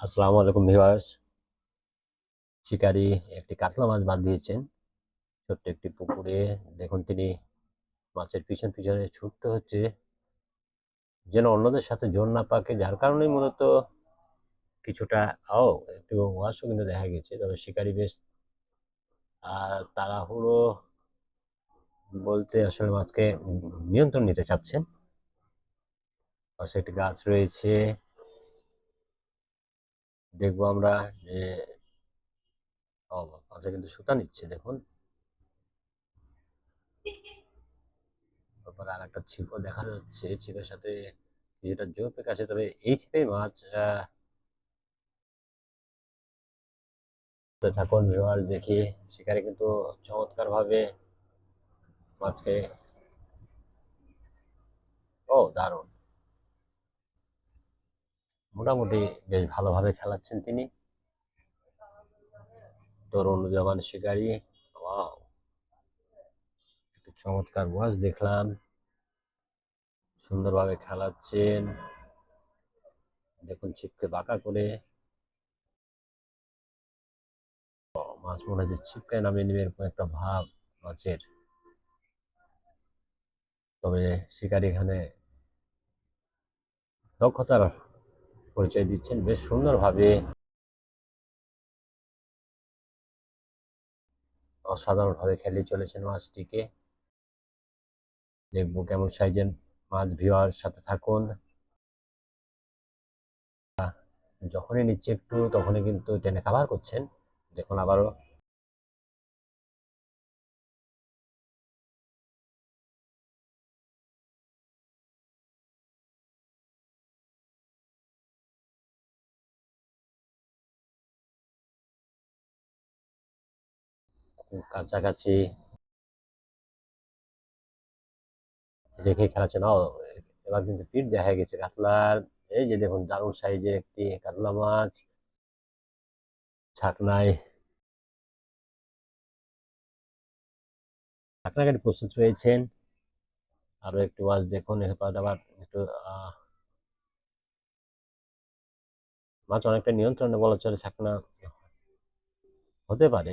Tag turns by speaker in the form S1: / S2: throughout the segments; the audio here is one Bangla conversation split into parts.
S1: আসসালামু আলাইকুম ভিউয়ার্স। শিকারী একটি কাতলা মাছ বাদ দিয়েছেন। ছোট্ট একটি পুকুরে দেখুন তিনি মাছের পিছন পিছনে ছুটতে হচ্ছে। যেন অন্যদের সাথে জোর না পাকে যার কারণেই মূলত কিছুটা ও একটু ওয়াশও কিন্তু দেখা গেছে। তবে শিকারি বেশ আহ, তাড়াহুড়ো বলতে আসলে মাছকে নিয়ন্ত্রণ নিতে চাচ্ছেন। পাশে একটি গাছ রয়েছে। দেখব আমরা যে মাছে কিন্তু সুতা নিচ্ছে, দেখুন। তারপর আর একটা ছিপও দেখা যাচ্ছে, ছিপের সাথে কিছুটা জোর পেক আছে, তবে এই ছিপে মাছ থাকুন ভিউয়ার দেখি। শিকারে কিন্তু চমৎকার ভাবে মাছকে ও, দারুণ। মোটামুটি বেশ ভালোভাবে খেলাচ্ছেন তিনি। তরুণ জওয়ান শিকারী। চমৎকার ওয়াজ দেখলাম। সুন্দরভাবে খেলাচ্ছেন। দেখুন ছিপকে বাঁকা করে। মাছ মনে হচ্ছে ছিপকে নামিয়ে নেবে এরকম একটা ভাব মাছের। তবে শিকারী এখানে দক্ষতার পরিচয় দিচ্ছেন। বেশ সুন্দরভাবে অসাধারণভাবে খেলে চলেছেন মাছটিকে। দেখব কেমন সাইজেন মাছ ভিওয়ার সাথে থাকুন। যখনই নিচ্ছে একটু, তখনই কিন্তু টেনে কাভার করছেন। দেখুন আবারও কাছাকাছি রেখে খেলাচ্ছে না এবার কিন্তু পিঠ দেখা গেছে। কাতলার, এই যে দেখুন, দারুণ সাইজের একটি কাতলা মাছ। ছাকনায় ছাকনাকাটি প্রস্তুত রয়েছেন। আরও একটু মাছ দেখুন আবার একটু মাছ অনেকটা নিয়ন্ত্রণে বলা চলে, ছাকনা। হতে পারে।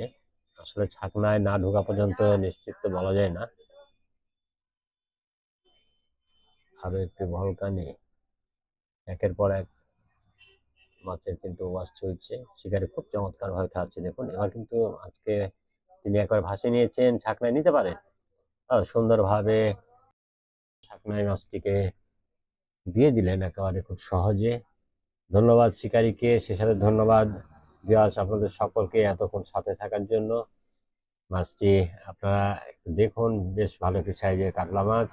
S1: আসলে ছাকনায় না ঢোকা পর্যন্ত নিশ্চিত তো বলা যায় না। আরও একটু ভলকানি একের পর এক মাছের কিন্তু ওয়াশ চলছে। শিকারে খুব চমৎকার ভাবে খাচ্ছে। দেখুন, এবার কিন্তু আজকে তিনি একবার ভাসে নিয়েছেন, ছাকনায় নিতে পারেন সুন্দরভাবে ছাকনায় মাছটিকে দিয়ে দিলেন একেবারে খুব সহজে। ধন্যবাদ শিকারীকে, সে সাথে ধন্যবাদ। বিয়াস আপনাদের সকলকে এতক্ষণ সাথে থাকার জন্য মাছটি আপনারা দেখুন, বেশ ভালো একটি সাইজের কাতলা মাছ।